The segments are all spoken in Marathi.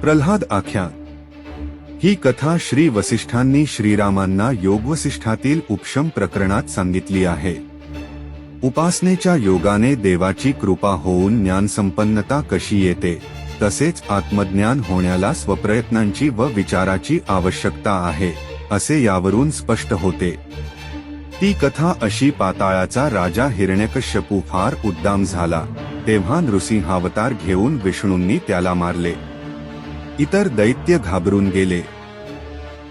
प्रल्हाद आख्यान. ही कथा श्री वसिष्ठांनी श्रीरामांना योगवसिष्ठातील उपशम प्रकरणात सांगितली आहे. उपासनेच्या योगाने देवाची कृपा होऊन ज्ञानसंपन्नता कशी येते तसेच आत्मज्ञान होण्याला स्वप्रयत्नांची व विचाराची आवश्यकता आहे असे यावरून स्पष्ट होते. ती कथा अशी पाताळाचा राजा हिरण्यकश्यपू फार उद्दाम झाला तेव्हा नृसिंहावतार घेऊन विष्णूंनी त्याला मारले. इतर दैत्य घाबरून गेले.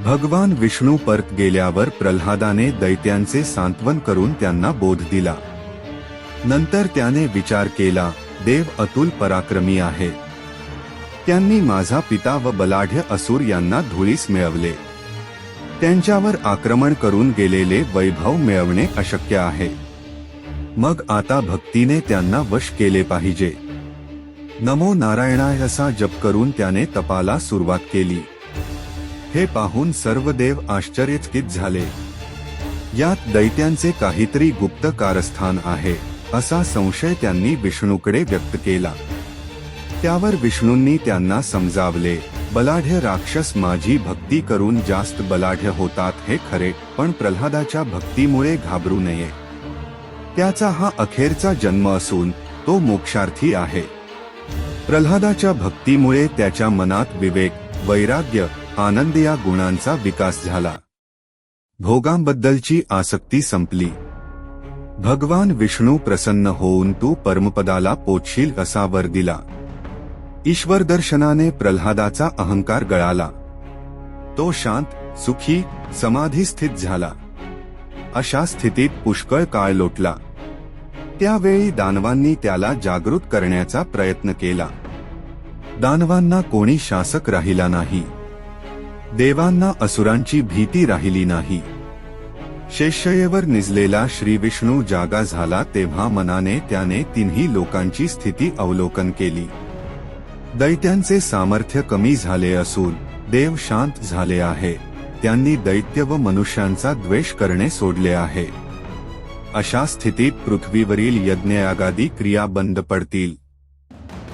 भगवान विष्णू परत गेल्यावर प्रल्हादाने दैत्यांचे सांत्वन करून त्यांना बोध दिला. नंतर त्याने विचार केला देव अतुल पराक्रमी आहे. त्यांनी माझा पिता व बलाढ्य असुर यांना धुळीस मिळवले. त्यांच्यावर आक्रमण करून गेलेले वैभव मिळवणे अशक्य आहे. मग आता भक्तीने त्यांना वश केले पाहिजे. नमो नारायणाय असा जप करून त्याने तपाला सुरुवात केली. हे पाहून सर्व देव आश्चर्यचकित झाले. यात दैत्यांचे काहीतरी गुप्त कारस्थान आहे असा संशय त्यांनी विष्णूकडे व्यक्त केला. त्यावर विष्णूंनी त्यांना समजावले बलाढ्य राक्षस माझी भक्ती करून जास्त बलाढ्य होतात हे खरे पण प्रल्हादाच्या भक्तीमुळे घाबरू नये. त्याचा हा अखेरचा जन्म असून तो मोक्षार्थी आहे. प्रल्हादाच्या भक्तीमुळे त्याच्या मनात विवेक वैराग्य आनंद या गुणांचा विकास झाला. भोगांबद्दलची आसक्ती संपली. भगवान विष्णू प्रसन्न होऊन तू परमपदाला पोचशील असा वर दिला. ईश्वर दर्शनाने प्रल्हादाचा अहंकार गळाला. तो शांत सुखी समाधीस्थित झाला. अशा स्थितीत पुष्कळ काळ लोटला. त्यावेळी दानवांनी त्याला जागृत करण्याचा प्रयत्न केला. दानवांना कोणी शासक राहिला नाही. देवांना असुरांची भीती राहिली नाही. शेषयेवर निजलेला श्री विष्णू जागा झाला तेव्हा मनाने त्याने तिन्ही लोकांची स्थिती अवलोकन केली. दैत्यांचे सामर्थ्य कमी झाले असून देव शांत झाले आहे. त्यांनी दैत्य व मनुष्यांचा द्वेष करणे सोडले आहे. अशा स्थितीत पृथ्वीवरील यज्ञयागादी क्रिया बंद पडतील.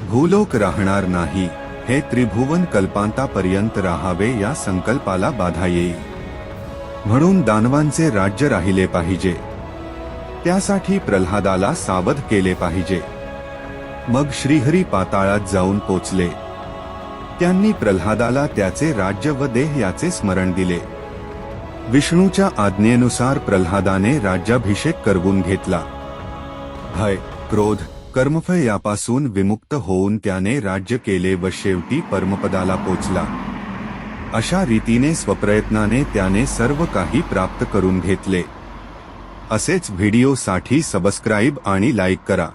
भूलोक राहणार नाही हे त्रिभुवन कल्पांतापर्यंत राहावे या संकल्पाला बाधा येईल. म्हणून दानवांचे राज्य राहिले पाहिजे. त्यासाठी प्रल्हादाला सावध केले पाहिजे. मग श्रीहरी पाताळात जाऊन पोचले. त्यांनी प्रल्हादाला त्याचे राज्य व देह याचे स्मरण दिले. विष्णूच्या आज्ञेनुसार प्रल्हादाने राज्याभिषेक करवून घेतला. भय क्रोध कर्मफळ यापासून विमुक्त होऊन त्याने राज्य केले व शेवटी परमपदाला पोचला. अशा रीतीने स्वप्रयत्नाने त्याने सर्व काही प्राप्त करून घेतले. असेच व्हिडिओसाठी सबस्क्राईब आणि लाईक करा.